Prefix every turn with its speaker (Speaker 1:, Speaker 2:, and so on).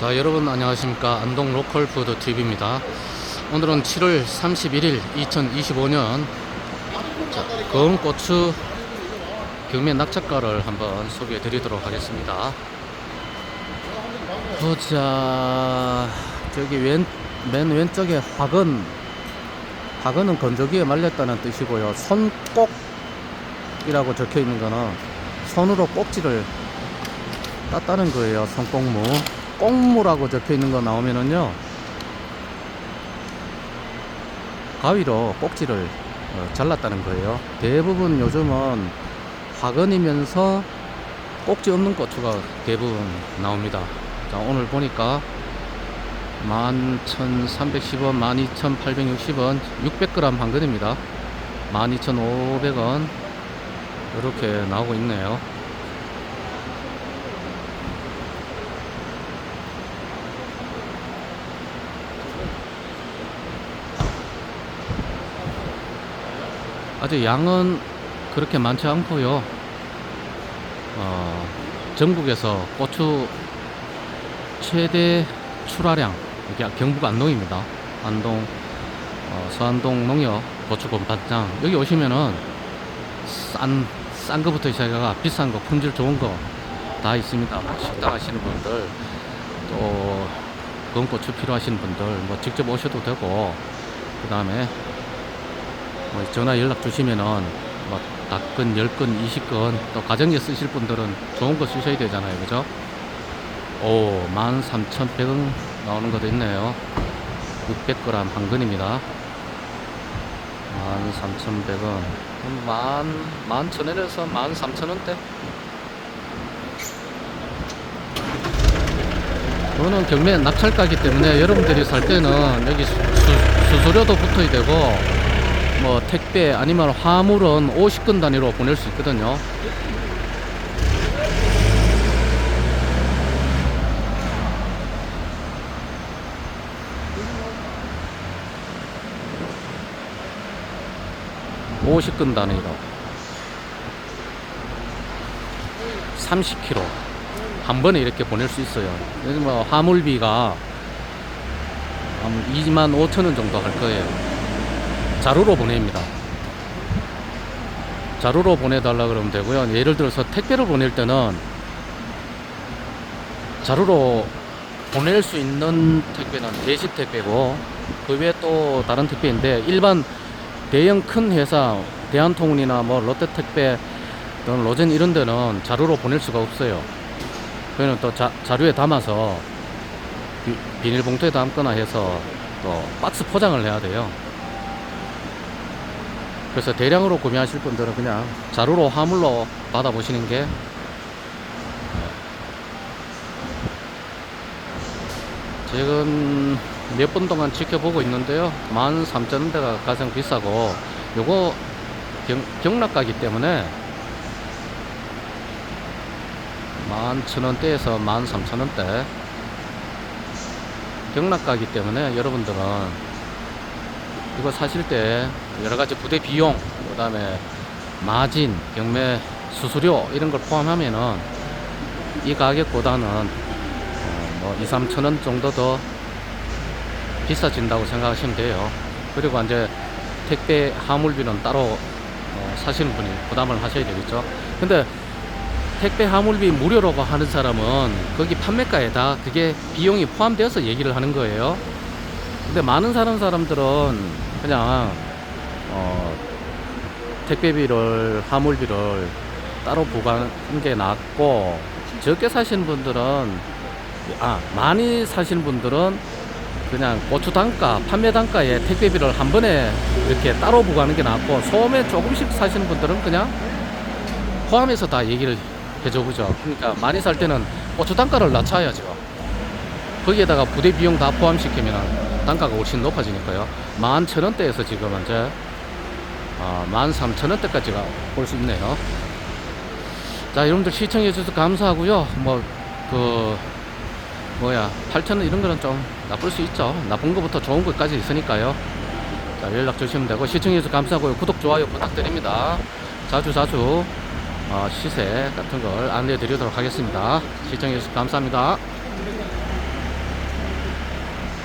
Speaker 1: 자 여러분 안녕하십니까? 안동 로컬푸드 TV입니다. 오늘은 7월 31일 2025년. 자, 검은 고추 경매 낙찰가를 한번 소개해 드리도록 하겠습니다. 보자. 저기 왼, 맨 왼쪽에 화근. 화근은 건조기에 말렸다는 뜻이고요. 손꼭이라고 적혀 있는 거는 손으로 꼭지를 땄다는 거예요 손꼭무 꽁무라고 적혀 있는 거 나오면은요 가위로 꼭지를 어, 잘랐다는 거예요. 대부분 요즘은 화근이면서 꼭지 없는 고추가 대부분 나옵니다. 자 오늘 보니까 11,310원 12,860원 600g 한 근입니다. 12,500원 이렇게 나오고 있네요 아직 양은 그렇게 많지 않고요. 어, 전국에서 고추 최대 출하량 이게 경북 안동입니다. 안동 어, 서안동 농협 고추곤 반장 여기 오시면은 싼, 싼 거부터 시작해가 비싼 거 품질 좋은 거 다 있습니다. 뭐 식당 하시는 분들 또 건고추 필요하신 분들 뭐 직접 오셔도 되고 그 다음에 뭐 전화 연락 주시면은 뭐 닭건, 열건, 이십건 또 가정에 쓰실 분들은 좋은 거 쓰셔야 되잖아요. 그죠? 오, 13,100원 나오는 것도 있네요. 600g 한 근입니다. 13,100원. 만, 만 천원에서 만 삼천원대? 이거는 경매 낙찰가기 때문에 여러분들이 살 때는 여기 수, 수, 수수료도 붙어야 되고 뭐 택배 아니면 화물은 50건 단위로 보낼 수 있거든요. (50건) 단위로 30kg 한 번에 이렇게 보낼 수 있어요. 그래서 뭐 화물비가 한 2만 5천 원 정도 할 거예요. 자루로 보냅니다. 자루로 보내달라 그러면 되고요. 예를 들어서 택배를 보낼 때는 자루로 보낼 수 있는 택배는 대식 택배고 그 외에 또 다른 택배인데 일반 대형 큰 회사 대한통운이나 뭐 롯데택배 또는 로젠 이런 데는 자루로 보낼 수가 없어요. 그거는 또 자, 자루에 담아서 비, 비닐봉투에 담거나 해서 또 박스 포장을 해야 돼요. 그래서 대량으로 구매하실 분들은 그냥 자루로 화물로 받아보시는 게 지금 몇분 동안 지켜보고 있는데요. 13,000원대가 가장 비싸고 요거 경, 경락가기 때문에 11,000원대에서 13,000원대 경락가기 때문에 여러분들은 이거 사실 때 여러 가지 부대 비용, 그 다음에 마진, 경매 수수료 이런 걸 포함하면은 이 가격보다는 어, 뭐 2, 3천 원 정도 더 비싸진다고 생각하시면 돼요. 그리고 이제 택배 화물비는 따로 어, 사시는 분이 부담을 하셔야 되겠죠. 근데 택배 화물비 무료라고 하는 사람은 거기 판매가에 다 그게 비용이 포함되어서 얘기를 하는 거예요. 근데 많은 사는 사람들은 그냥 어, 택배비를 화물비를 따로 부과하는 게 낫고 적게 사시는 분들은 아 많이 사시는 분들은 그냥 고추 단가 판매 단가에 택배비를 한 번에 이렇게 따로 부과하는 게 낫고 소매 조금씩 사시는 분들은 그냥 포함해서 다 얘기를 해줘 보죠 그러니까 많이 살 때는 고추 단가를 낮춰야죠 거기에다가 부대 비용 다 포함시키면 단가가 훨씬 높아지니까요. 만 천 원대에서 지금 현재 어, 만 삼천 원대까지가 볼 수 있네요. 자, 여러분들 시청해 주셔서 감사하고요. 뭐 그 뭐야 8천 원 이런 거는 좀 나쁠 수 있죠. 나쁜 거부터 좋은 것까지 있으니까요. 자, 연락 주시면 되고 시청해 주셔서 감사하고요. 구독 좋아요 부탁드립니다. 자주 자주 어, 시세 같은 걸 안내해 드리도록 하겠습니다. 시청해 주셔서 감사합니다.